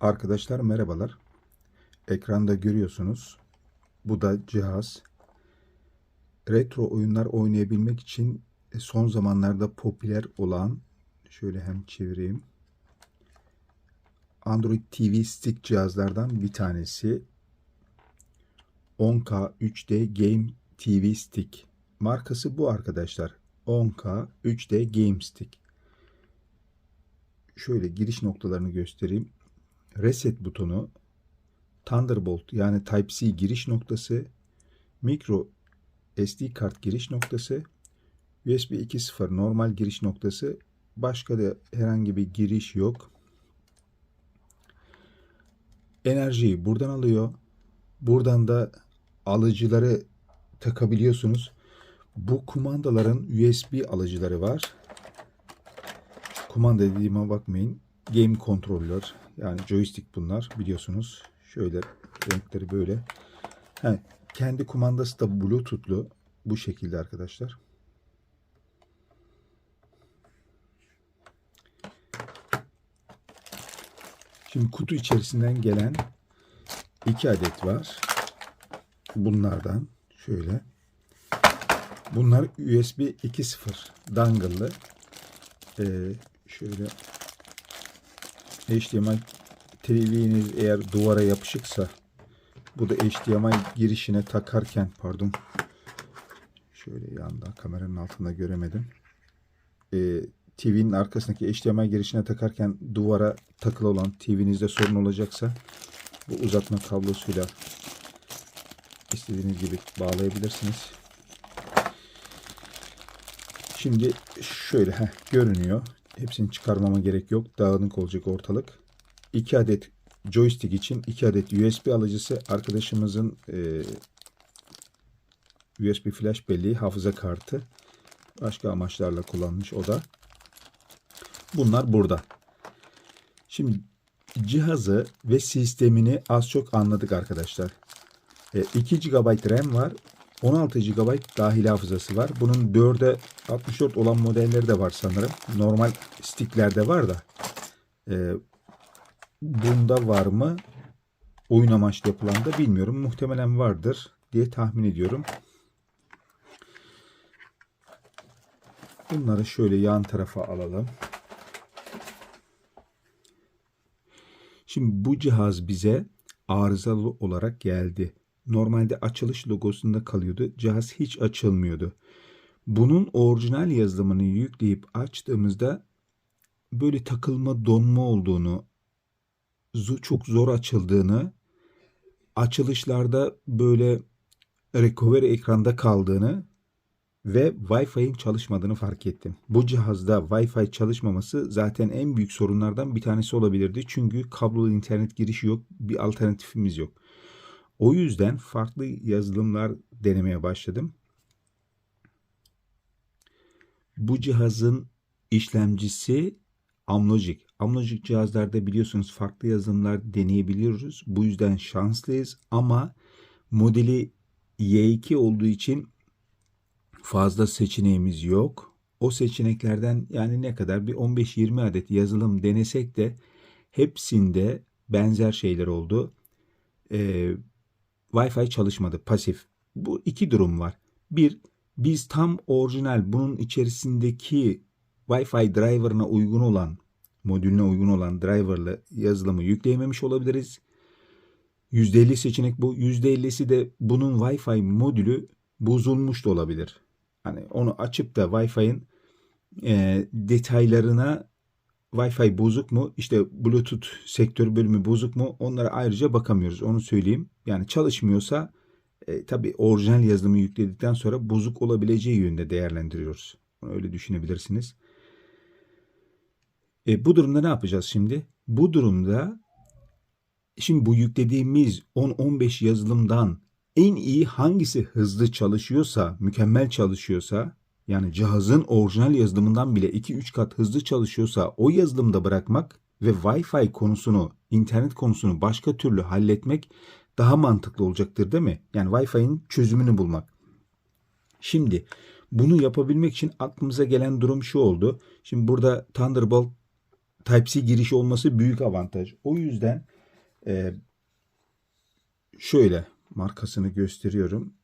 Arkadaşlar merhabalar. Ekranda görüyorsunuz. Bu da cihaz. Retro oyunlar oynayabilmek için e, son zamanlarda popüler olan şöyle hem çevireyim. Android TV Stick cihazlardan bir tanesi. 10K 3D Game TV Stick. Markası bu arkadaşlar. 10K 3D Game Stick. Şöyle giriş noktalarını göstereyim reset butonu, Thunderbolt yani Type-C giriş noktası, micro SD kart giriş noktası, USB 2.0 normal giriş noktası, başka da herhangi bir giriş yok. Enerjiyi buradan alıyor. Buradan da alıcıları takabiliyorsunuz. Bu kumandaların USB alıcıları var. Kumanda dediğime bakmayın. Game kontroller, yani joystick bunlar biliyorsunuz. Şöyle renkleri böyle. He, kendi kumandası da bluetoothlu. Bu şekilde arkadaşlar. Şimdi kutu içerisinden gelen iki adet var. Bunlardan şöyle. Bunlar USB 2.0 dongle'lı. Ee, şöyle HDMI TV'niz eğer duvara yapışıksa bu da HDMI girişine takarken pardon şöyle yanda kameranın altında göremedim. Ee, TV'nin arkasındaki HDMI girişine takarken duvara takılı olan TV'nizde sorun olacaksa bu uzatma kablosuyla istediğiniz gibi bağlayabilirsiniz. Şimdi şöyle heh, görünüyor. Hepsini çıkarmama gerek yok. Dağınık olacak ortalık. 2 adet joystick için 2 adet USB alıcısı arkadaşımızın e, USB flash belleği hafıza kartı başka amaçlarla kullanmış o da. Bunlar burada. Şimdi cihazı ve sistemini az çok anladık arkadaşlar. E, 2 GB RAM var. 16 GB dahil hafızası var. Bunun 4'e 64 olan modelleri de var sanırım. Normal sticklerde var da. E, bunda var mı? Oyun amaçlı yapılan da bilmiyorum. Muhtemelen vardır diye tahmin ediyorum. Bunları şöyle yan tarafa alalım. Şimdi bu cihaz bize arızalı olarak geldi. Normalde açılış logosunda kalıyordu. Cihaz hiç açılmıyordu. Bunun orijinal yazılımını yükleyip açtığımızda böyle takılma donma olduğunu, çok zor açıldığını, açılışlarda böyle recovery ekranda kaldığını ve Wi-Fi'nin çalışmadığını fark ettim. Bu cihazda Wi-Fi çalışmaması zaten en büyük sorunlardan bir tanesi olabilirdi. Çünkü kablolu internet girişi yok, bir alternatifimiz yok. O yüzden farklı yazılımlar denemeye başladım. Bu cihazın işlemcisi Amlogic. Amlogic cihazlarda biliyorsunuz farklı yazılımlar deneyebiliyoruz. Bu yüzden şanslıyız ama modeli Y2 olduğu için fazla seçeneğimiz yok. O seçeneklerden yani ne kadar bir 15-20 adet yazılım denesek de hepsinde benzer şeyler oldu. Ee, Wi-Fi çalışmadı pasif. Bu iki durum var. Bir, biz tam orijinal bunun içerisindeki Wi-Fi driver'ına uygun olan, modülüne uygun olan driver'lı yazılımı yükleyememiş olabiliriz. %50 seçenek bu. %50'si de bunun Wi-Fi modülü bozulmuş da olabilir. Hani onu açıp da Wi-Fi'nin e, detaylarına Wi-Fi bozuk mu? İşte Bluetooth sektör bölümü bozuk mu? Onlara ayrıca bakamıyoruz. Onu söyleyeyim. Yani çalışmıyorsa e, tabii orijinal yazılımı yükledikten sonra bozuk olabileceği yönde değerlendiriyoruz. Öyle düşünebilirsiniz. E, bu durumda ne yapacağız şimdi? Bu durumda şimdi bu yüklediğimiz 10-15 yazılımdan en iyi hangisi hızlı çalışıyorsa, mükemmel çalışıyorsa yani cihazın orijinal yazılımından bile 2-3 kat hızlı çalışıyorsa o yazılımda bırakmak ve Wi-Fi konusunu, internet konusunu başka türlü halletmek daha mantıklı olacaktır değil mi? Yani Wi-Fi'nin çözümünü bulmak. Şimdi bunu yapabilmek için aklımıza gelen durum şu oldu. Şimdi burada Thunderbolt Type-C girişi olması büyük avantaj. O yüzden e, şöyle markasını gösteriyorum.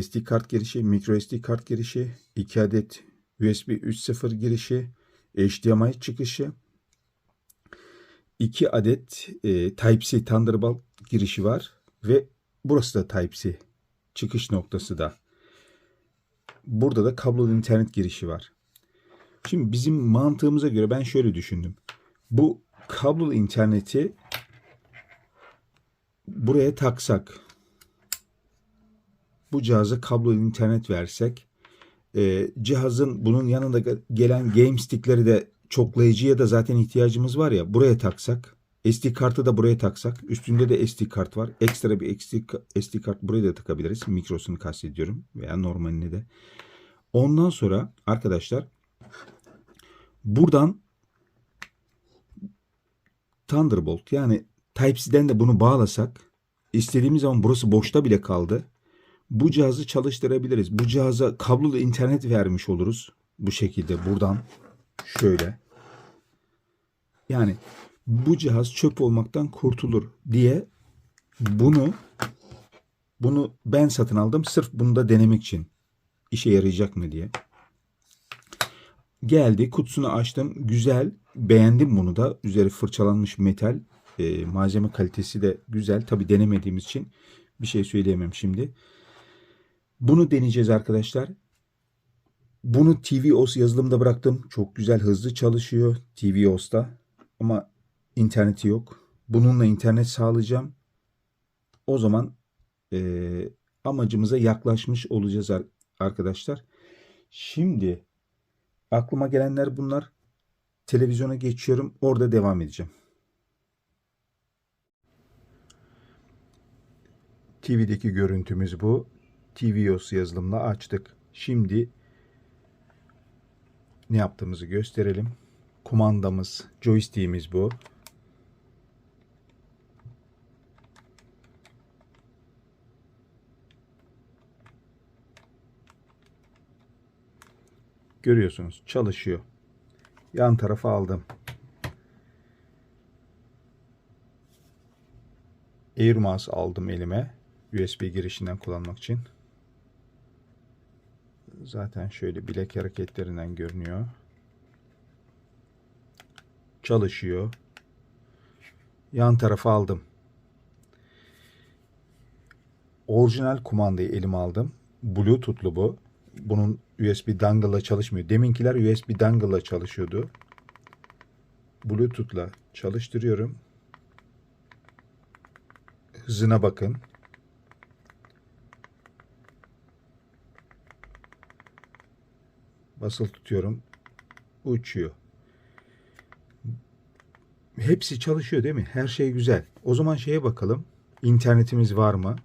SD kart girişi, micro SD kart girişi, 2 adet USB 3.0 girişi, HDMI çıkışı, 2 adet e, Type-C Thunderbolt girişi var ve burası da Type-C çıkış noktası da. Burada da kablolu internet girişi var. Şimdi bizim mantığımıza göre ben şöyle düşündüm. Bu kablolu interneti buraya taksak bu cihaza kablolu internet versek e, cihazın bunun yanında gelen game stickleri de çoklayıcıya da zaten ihtiyacımız var ya buraya taksak SD kartı da buraya taksak üstünde de SD kart var. Ekstra bir SD, SD kart buraya da takabiliriz. Mikrosunu kastediyorum veya normalini de. Ondan sonra arkadaşlar buradan Thunderbolt yani Type-C'den de bunu bağlasak istediğimiz zaman burası boşta bile kaldı. Bu cihazı çalıştırabiliriz. Bu cihaza kablolu internet vermiş oluruz. Bu şekilde buradan şöyle. Yani bu cihaz çöp olmaktan kurtulur diye bunu bunu ben satın aldım sırf bunu da denemek için. işe yarayacak mı diye. Geldi kutusunu açtım. Güzel. Beğendim bunu da. Üzeri fırçalanmış metal. E, malzeme kalitesi de güzel. Tabi denemediğimiz için bir şey söyleyemem şimdi. Bunu deneyeceğiz arkadaşlar. Bunu TVOS yazılımda bıraktım. Çok güzel hızlı çalışıyor TVOS'ta. Ama interneti yok. Bununla internet sağlayacağım. O zaman e, amacımıza yaklaşmış olacağız arkadaşlar. Şimdi aklıma gelenler bunlar. Televizyona geçiyorum. Orada devam edeceğim. TV'deki görüntümüz bu. TVOS yazılımla açtık. Şimdi ne yaptığımızı gösterelim. Kumandamız, joystick'imiz bu. Görüyorsunuz çalışıyor. Yan tarafa aldım. Air Mouse aldım elime. USB girişinden kullanmak için. Zaten şöyle bilek hareketlerinden görünüyor. Çalışıyor. Yan tarafa aldım. Orijinal kumandayı elime aldım. Bluetooth'lu bu. Bunun USB dongle'la çalışmıyor. Deminkiler USB dongle'la çalışıyordu. Bluetooth'la çalıştırıyorum. Hızına bakın. Basılı tutuyorum. Uçuyor. Hepsi çalışıyor değil mi? Her şey güzel. O zaman şeye bakalım. İnternetimiz var mı?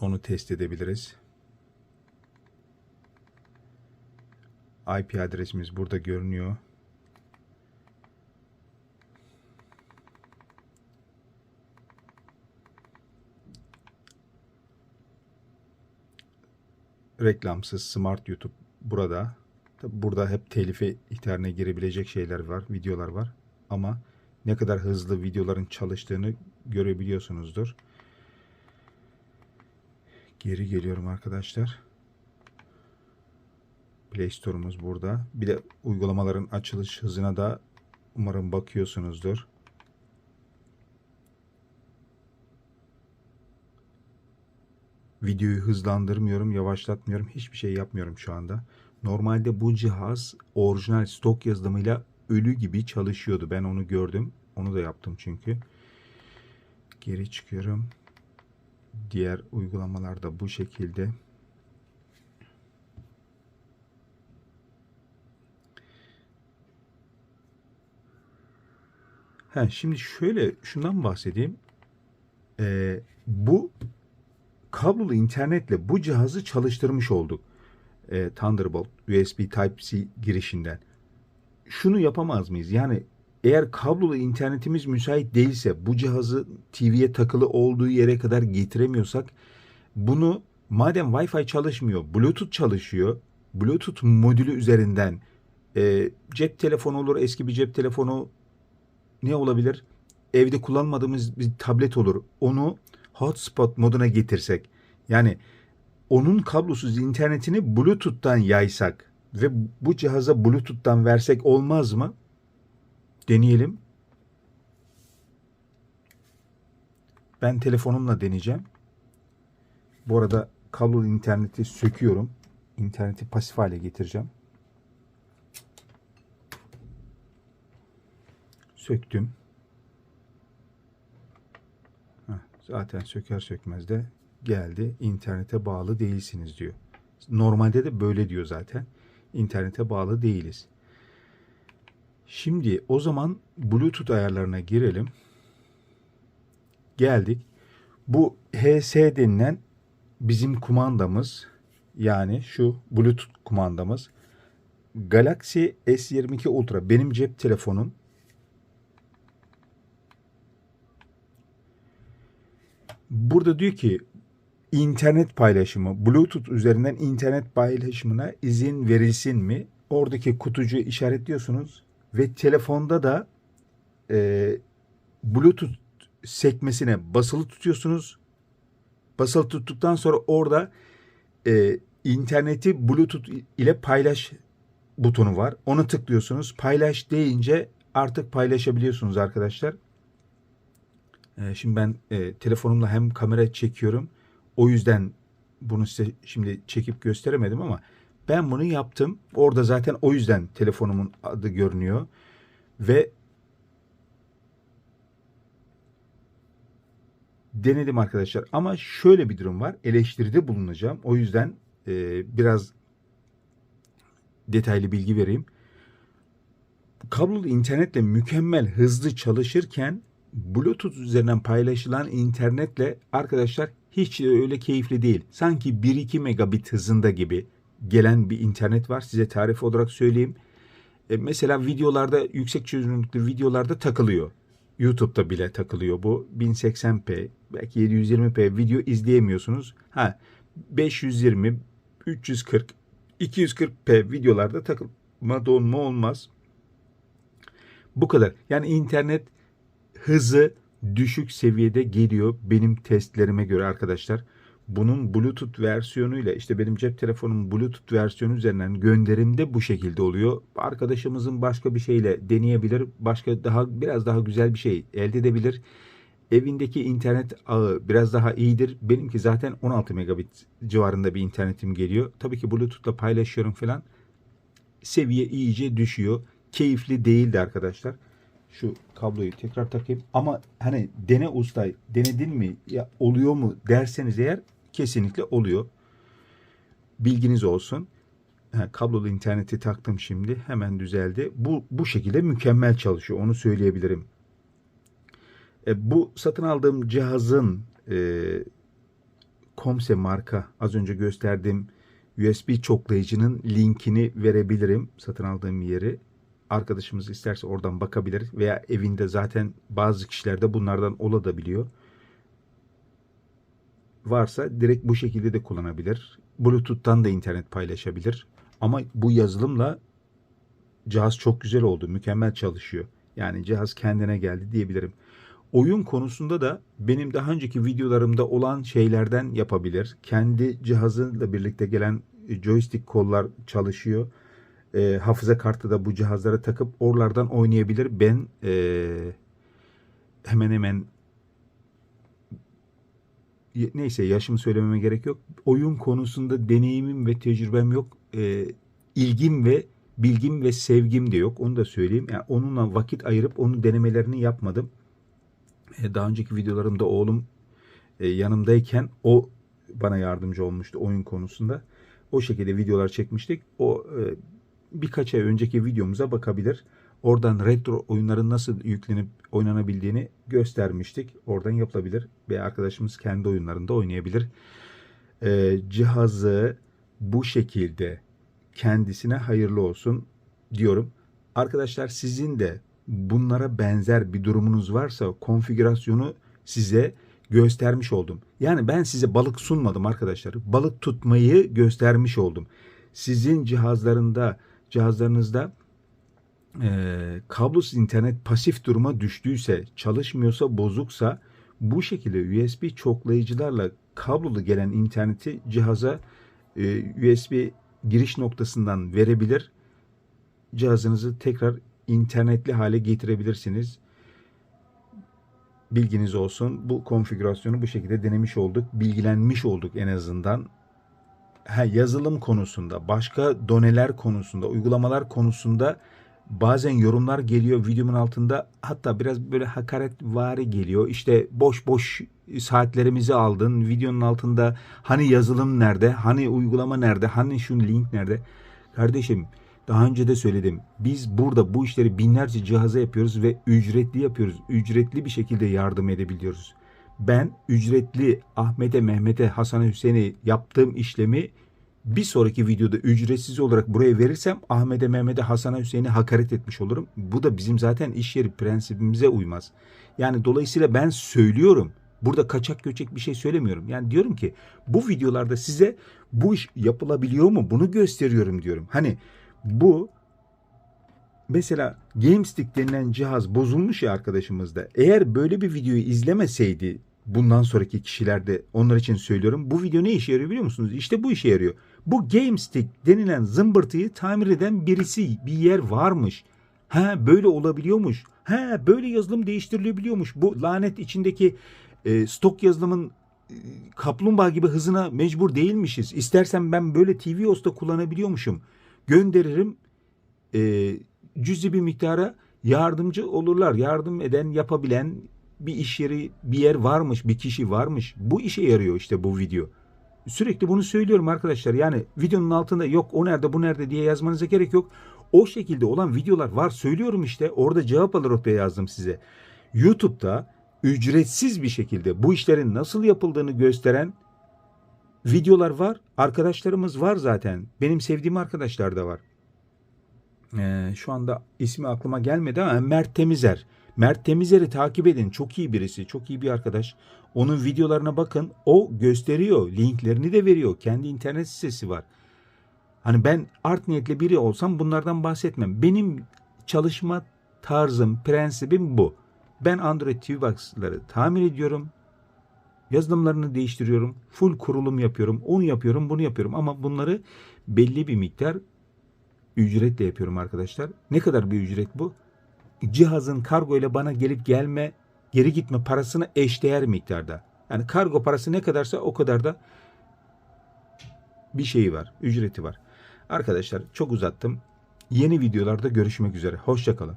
Onu test edebiliriz. IP adresimiz burada görünüyor. Reklamsız Smart YouTube burada. Tabi burada hep telife ihtarına girebilecek şeyler var, videolar var. Ama ne kadar hızlı videoların çalıştığını görebiliyorsunuzdur. Geri geliyorum arkadaşlar. Play Store'umuz burada. Bir de uygulamaların açılış hızına da umarım bakıyorsunuzdur. Videoyu hızlandırmıyorum, yavaşlatmıyorum. Hiçbir şey yapmıyorum şu anda. Normalde bu cihaz orijinal stok yazılımıyla ölü gibi çalışıyordu. Ben onu gördüm. Onu da yaptım çünkü. Geri çıkıyorum. Diğer uygulamalarda bu şekilde. He, şimdi şöyle şundan bahsedeyim. Ee, bu kablolu internetle bu cihazı çalıştırmış olduk. Ee, Thunderbolt USB Type-C girişinden. Şunu yapamaz mıyız? Yani eğer kablolu internetimiz müsait değilse bu cihazı TV'ye takılı olduğu yere kadar getiremiyorsak bunu madem Wi-Fi çalışmıyor, Bluetooth çalışıyor, Bluetooth modülü üzerinden e, cep telefonu olur, eski bir cep telefonu ne olabilir? Evde kullanmadığımız bir tablet olur. Onu hotspot moduna getirsek. Yani onun kablosuz internetini Bluetooth'tan yaysak ve bu cihaza Bluetooth'tan versek olmaz mı? Deneyelim. Ben telefonumla deneyeceğim. Bu arada kablolu interneti söküyorum. İnterneti pasif hale getireceğim. Söktüm. Zaten söker sökmez de geldi. İnternete bağlı değilsiniz diyor. Normalde de böyle diyor zaten. İnternete bağlı değiliz. Şimdi o zaman Bluetooth ayarlarına girelim. Geldik. Bu HS denilen bizim kumandamız yani şu Bluetooth kumandamız Galaxy S22 Ultra benim cep telefonum Burada diyor ki internet paylaşımı, Bluetooth üzerinden internet paylaşımına izin verilsin mi? Oradaki kutucu işaretliyorsunuz ve telefonda da e, Bluetooth sekmesine basılı tutuyorsunuz. Basılı tuttuktan sonra orada e, interneti Bluetooth ile paylaş butonu var. Onu tıklıyorsunuz. Paylaş deyince artık paylaşabiliyorsunuz arkadaşlar. E, şimdi ben e, telefonumla hem kamera çekiyorum. O yüzden bunu size şimdi çekip gösteremedim ama ben bunu yaptım. Orada zaten o yüzden telefonumun adı görünüyor. Ve denedim arkadaşlar. Ama şöyle bir durum var. Eleştiride bulunacağım. O yüzden e, biraz detaylı bilgi vereyim. Kablolu internetle mükemmel hızlı çalışırken Bluetooth üzerinden paylaşılan internetle arkadaşlar hiç öyle keyifli değil. Sanki 1-2 megabit hızında gibi gelen bir internet var. Size tarif olarak söyleyeyim. E, mesela videolarda yüksek çözünürlüklü videolarda takılıyor. YouTube'da bile takılıyor bu. 1080p, belki 720p video izleyemiyorsunuz. Ha 520, 340, 240p videolarda takılma donma olmaz. Bu kadar. Yani internet hızı düşük seviyede geliyor benim testlerime göre arkadaşlar. Bunun Bluetooth versiyonuyla işte benim cep telefonumun Bluetooth versiyonu üzerinden gönderimde bu şekilde oluyor. Arkadaşımızın başka bir şeyle deneyebilir. Başka daha biraz daha güzel bir şey elde edebilir. Evindeki internet ağı biraz daha iyidir. Benimki zaten 16 megabit civarında bir internetim geliyor. Tabii ki Bluetooth'la paylaşıyorum falan. Seviye iyice düşüyor. Keyifli değildi arkadaşlar şu kabloyu tekrar takayım. Ama hani dene usta denedin mi ya oluyor mu derseniz eğer kesinlikle oluyor. Bilginiz olsun. Ha, kablolu interneti taktım şimdi. Hemen düzeldi. Bu, bu şekilde mükemmel çalışıyor. Onu söyleyebilirim. E, bu satın aldığım cihazın e, Comse marka az önce gösterdiğim USB çoklayıcının linkini verebilirim. Satın aldığım yeri arkadaşımız isterse oradan bakabilir veya evinde zaten bazı kişilerde bunlardan olabiliyor. Varsa direkt bu şekilde de kullanabilir. Bluetooth'tan da internet paylaşabilir. Ama bu yazılımla cihaz çok güzel oldu. Mükemmel çalışıyor. Yani cihaz kendine geldi diyebilirim. Oyun konusunda da benim daha önceki videolarımda olan şeylerden yapabilir. Kendi cihazıyla birlikte gelen joystick kollar çalışıyor e, hafıza kartı da bu cihazlara takıp oralardan oynayabilir. Ben e, hemen hemen neyse yaşımı söylememe gerek yok. Oyun konusunda deneyimim ve tecrübem yok. E, ilgim ve bilgim ve sevgim de yok. Onu da söyleyeyim. Yani onunla vakit ayırıp onun denemelerini yapmadım. E, daha önceki videolarımda oğlum e, yanımdayken o bana yardımcı olmuştu oyun konusunda. O şekilde videolar çekmiştik. O e, birkaç ay önceki videomuza bakabilir. Oradan retro oyunların nasıl yüklenip oynanabildiğini göstermiştik. Oradan yapılabilir ve arkadaşımız kendi oyunlarında oynayabilir. Ee, cihazı bu şekilde kendisine hayırlı olsun diyorum. Arkadaşlar sizin de bunlara benzer bir durumunuz varsa konfigürasyonu size göstermiş oldum. Yani ben size balık sunmadım arkadaşlar. Balık tutmayı göstermiş oldum. Sizin cihazlarında cihazlarınızda e, kablosuz internet pasif duruma düştüyse, çalışmıyorsa, bozuksa bu şekilde USB çoklayıcılarla kablolu gelen interneti cihaza e, USB giriş noktasından verebilir. Cihazınızı tekrar internetli hale getirebilirsiniz. Bilginiz olsun. Bu konfigürasyonu bu şekilde denemiş olduk. Bilgilenmiş olduk en azından. Ha, yazılım konusunda, başka doneler konusunda, uygulamalar konusunda bazen yorumlar geliyor videomun altında. Hatta biraz böyle hakaret vari geliyor. İşte boş boş saatlerimizi aldın. Videonun altında hani yazılım nerede? Hani uygulama nerede? Hani şu link nerede? Kardeşim daha önce de söyledim. Biz burada bu işleri binlerce cihaza yapıyoruz ve ücretli yapıyoruz. Ücretli bir şekilde yardım edebiliyoruz. Ben ücretli Ahmet'e, Mehmet'e, Hasan'a, Hüseyin'e yaptığım işlemi bir sonraki videoda ücretsiz olarak buraya verirsem Ahmet'e, Mehmet'e, Hasan'a, Hüseyin'e hakaret etmiş olurum. Bu da bizim zaten iş yeri prensibimize uymaz. Yani dolayısıyla ben söylüyorum. Burada kaçak göçek bir şey söylemiyorum. Yani diyorum ki bu videolarda size bu iş yapılabiliyor mu bunu gösteriyorum diyorum. Hani bu mesela GameStick denilen cihaz bozulmuş ya arkadaşımızda. Eğer böyle bir videoyu izlemeseydi bundan sonraki kişiler de onlar için söylüyorum. Bu video ne işe yarıyor biliyor musunuz? İşte bu işe yarıyor. Bu GameStick denilen zımbırtıyı tamir eden birisi bir yer varmış. Ha böyle olabiliyormuş. Ha böyle yazılım değiştirilebiliyormuş. Bu lanet içindeki e, stok yazılımın e, kaplumbağa gibi hızına mecbur değilmişiz. İstersen ben böyle TV OS'ta kullanabiliyormuşum. Gönderirim e, cüzi bir miktara yardımcı olurlar. Yardım eden, yapabilen bir iş yeri, bir yer varmış, bir kişi varmış. Bu işe yarıyor işte bu video. Sürekli bunu söylüyorum arkadaşlar. Yani videonun altında yok o nerede bu nerede diye yazmanıza gerek yok. O şekilde olan videolar var. Söylüyorum işte. Orada cevap alır ortaya yazdım size. YouTube'da ücretsiz bir şekilde bu işlerin nasıl yapıldığını gösteren videolar var. Arkadaşlarımız var zaten. Benim sevdiğim arkadaşlar da var. Ee, şu anda ismi aklıma gelmedi ama Mert Temizer. Mert Temizer'i takip edin. Çok iyi birisi. Çok iyi bir arkadaş. Onun videolarına bakın. O gösteriyor. Linklerini de veriyor. Kendi internet sitesi var. Hani ben art niyetli biri olsam bunlardan bahsetmem. Benim çalışma tarzım, prensibim bu. Ben Android TV Box'ları tamir ediyorum. Yazılımlarını değiştiriyorum. Full kurulum yapıyorum. Onu yapıyorum, bunu yapıyorum. Ama bunları belli bir miktar ücretle yapıyorum arkadaşlar. Ne kadar bir ücret bu? Cihazın kargo ile bana gelip gelme, geri gitme parasına eşdeğer miktarda. Yani kargo parası ne kadarsa o kadar da bir şeyi var, ücreti var. Arkadaşlar çok uzattım. Yeni videolarda görüşmek üzere. Hoşçakalın.